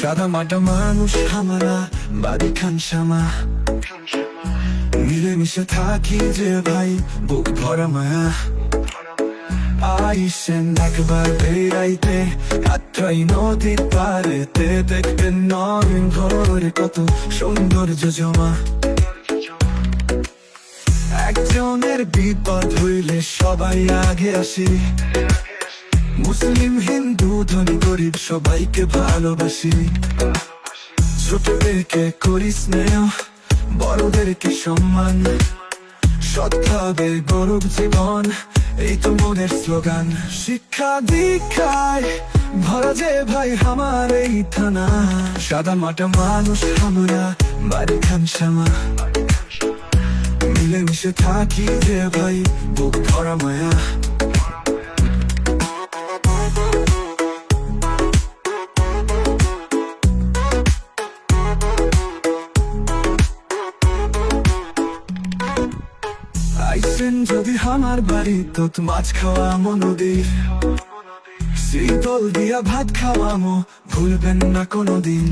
সাদা মাটা মানুষ আমরা বাড়ি খান শ্যামা মিলেমিশে থাকি যে ভাই, বুক ভরা মায়া। আইসেন একবার বেড়াইতে আত্রাই নদীর পারেতে দেখবেন নবীন ঘরে কত সৌন্দর্য জমা। একজনের বিপদ হইলে সবাই আগে আসে। মুসলিম, হিন্দু, ধনী, গরিব, সবাইকে ভালোবাসি। ছোটদেরকে করি স্নেহ, বড়দেরকে সম্মান। সৎভাবে গৌরব জীবন, এই তো মোদের স্লোগান। শিক্ষা দীক্ষায় ভরা যে ভাই আমার এই থানা। সাদা মাটা মানুষ আমরা, বাড়ি খান শ্যামা মিলেমিশে থাকি যে ভাই, বুক ভরা মায়া। আইসেন যদি আমার বাড়ি মাছ নদীর শীতল দিয়া ভাত খাওয়ামো ভুলবেন না কোনোদিন।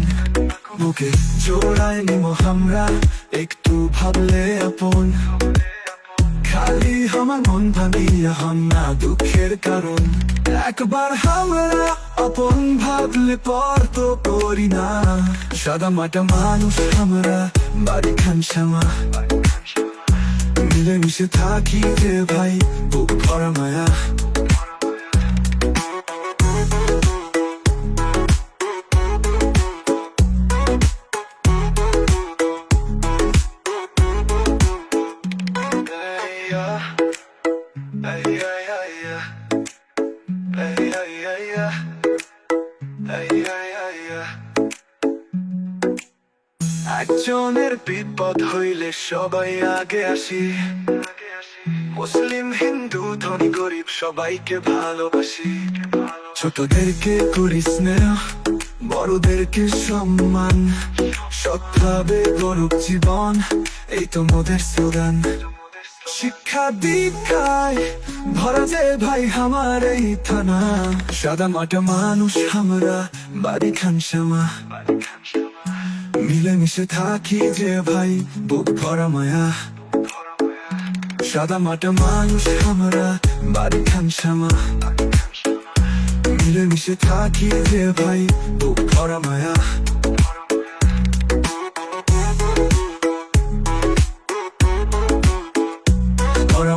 বুকে জোড়ায় আমরা একটু ভাবলে আপন। খালি আমার মন ভাবিয়া হন না দুঃখের কারণ। একবার আমরা আপন ভাবলে পর তো করি না। সাদা মাটা মানুষ আমরা বাড়ি খান শ্যামা মিলেমিশে থাকি যে ভাই বুক ভরা মায়া একজনের বিপদ হইলে সবাই আগে আসি। মুসলিম, হিন্দু, ধনী, গরিব, সবাইকে ভালোবাসি। ছোটদেরকে করি স্নেহ, বড়দেরকে সম্মান। সৎভাবে গরুক জীবন, এই তো মোদের স্লোগান। শিক্ষা দীক্ষায় ভরা যে ভাই আমার এই থানা। সাদা মাটা মানুষ, আমরা বাড়ি খান শ্যামা। মিলে মিশে থাকি যে ভাই, বুক ভরা মায়া। সাদা মাটা মানুষ আমরা, বাড়ি খান মিলে মিশে থাকি যে ভাই, বুক ভরা মায়া। ভরা